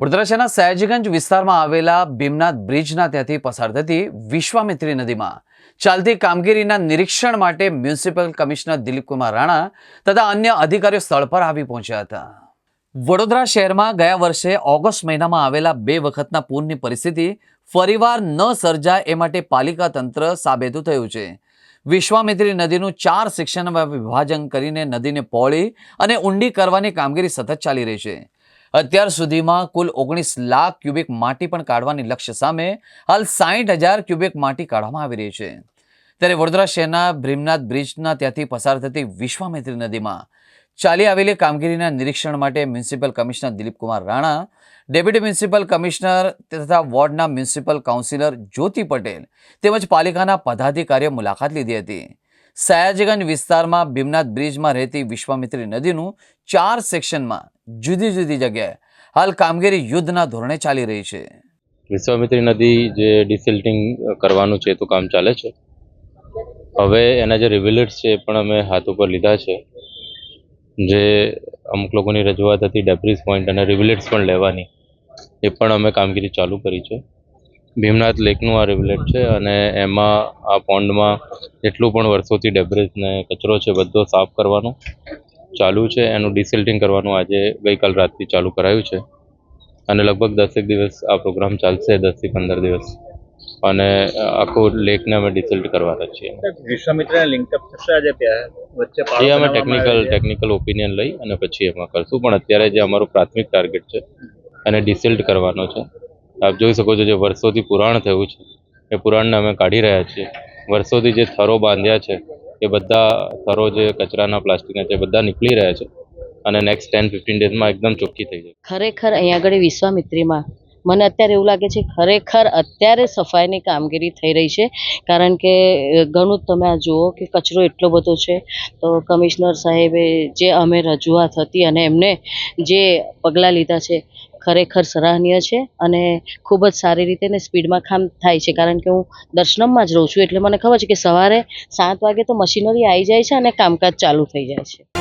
વડોદરા શહેરના સયાજીગંજ વિસ્તારમાં આવેલા ભીમનાથ બ્રિજના ત્યાંથી પસાર થતી વિશ્વામિત્રી નદીમાં ચાલતી કામગીરીના નિરીક્ષણ માટે મ્યુનિસિપલ કમિશનર દિલીપકુમાર રાણા તથા અન્ય અધિકારીઓ સ્થળ પર આવી પહોંચ્યા હતા. વડોદરા શહેરમાં ગયા વર્ષે ઓગસ્ટ મહિનામાં આવેલા બે વખતના પૂરની પરિસ્થિતિ ફરીવાર ન સર્જાય એ માટે પાલિકા તંત્ર સાબેતું થયું છે. વિશ્વામિત્રી નદીનું ચાર સેક્શનમાં વિભાજન કરીને નદીને પહોળી અને ઊંડી કરવાની કામગીરી સતત ચાલી રહી છે. અત્યાર સુધીમાં કુલ ઓગણીસ લાખ ક્યુબિક માટી પણ કાઢવાની લક્ષ્ય સામે હાલ સાહીઠ હજાર ક્યુબિક માટી કાઢવામાં આવી રહી છે. ત્યારે વડોદરા શહેરના ભીમનાથ બ્રિજના ત્યાંથી પસાર થતી વિશ્વામિત્રી નદીમાં ચાલી આવેલી કામગીરીના નિરીક્ષણ માટે municipal commissioner Dilipkumar Rana, deputy municipal commissioner તથા વોર્ડના મ્યુનિસિપલ કાઉન્સિલર જ્યોતિ પટેલ તેમજ પાલિકાના પદાધિકારીઓ મુલાકાત લીધી હતી. સયાજીગંજ વિસ્તારમાં ભીમનાથ બ્રિજમાં રહેતી વિશ્વામિત્રી નદીનું ચાર સેક્શનમાં જુદી જુદી જગ્યાએ હાલ કામગીરી યુદ્ધના ધોરણે ચાલી રહી છે. વિશ્વામિત્રી નદી જે ડિસિલ્ટિંગ કરવાનું છે તો કામ ચાલે છે. હવે એના જે રિવિલેટ્સ છે પણ અમે હાથ ઉપર લીધા છે. જે અમુક લોકોની રજૂઆત હતી ડેબ્રિસ પોઈન્ટ અને રિવિલેટ્સ પણ લેવાની. એ પણ અમે કામગીરી ચાલુ કરી છે. ભીમનાથ લેકનું આ રિવિલેટ છે અને એમાં આ પોન્ડમાં જેટલું પણ વર્ષોથી ડેબ્રિસ ને કચરો છે બધો સાફ કરવાનો. ચાલુ છે. એનું ડિસિલ્ટિંગ કરવાનું આજે ગઈકાલ રાતથી ચાલુ કરાયું છે. અને લગભગ દસેક દિવસ આ પ્રોગ્રામ ચાલશે દસથી પંદર દિવસ. અને આખું લેકને અમે ડિસિલ્ટ કરવાના છીએ. વિશ્વામિત્રને લિંકઅપ થશે આજે વચ્ચે એ અમે ટેકનિકલ ટેકનિકલ ઓપિનિયન લઈ અને પછી એમાં કરશું. પણ અત્યારે જે અમારો પ્રાથમિક ટાર્ગેટ છે એને ડિસિલ્ટ કરવાનો છે. આપ જોઈ શકો છો જે વર્ષોથી પુરાણ થયું છે. એ પુરાણને અમે કાઢી રહ્યા છીએ. વર્ષોથી જે થરો બાંધ્યા છે એ બધા થરો જે કચરાના પ્લાસ્ટિકના છે બધા નીકળી રહ્યા છે અને નેક્સ્ટ ટેન ફિફ્ટીન ડેઝમાં એકદમ ચોખ્ખી થઈ જાય ખરેખર અહીંયા આગળ વિશ્વામિત્રીમાં મને અત્યારે એવું લાગે છે ખરેખર અત્યારે સફાઈની કામગીરી થઈ રહી છે. કારણ કે ઘણું જ તમે આ જુઓ કે કચરો એટલો બધો છે. તો કમિશનર સાહેબે જે અમે રજૂઆત હતી અને એમને જે પગલાં લીધા છે ખરેખર સરાહનીય છે અને ખૂબ જ સારી રીતે ને સ્પીડમાં કામ થાય છે. કારણ કે હું દર્શનમમાં જ રહું છું, એટલે મને ખબર છે કે સવારે સાત વાગે તો મશીનરી આવી જાય છે અને કામકાજ ચાલુ થઈ જાય છે.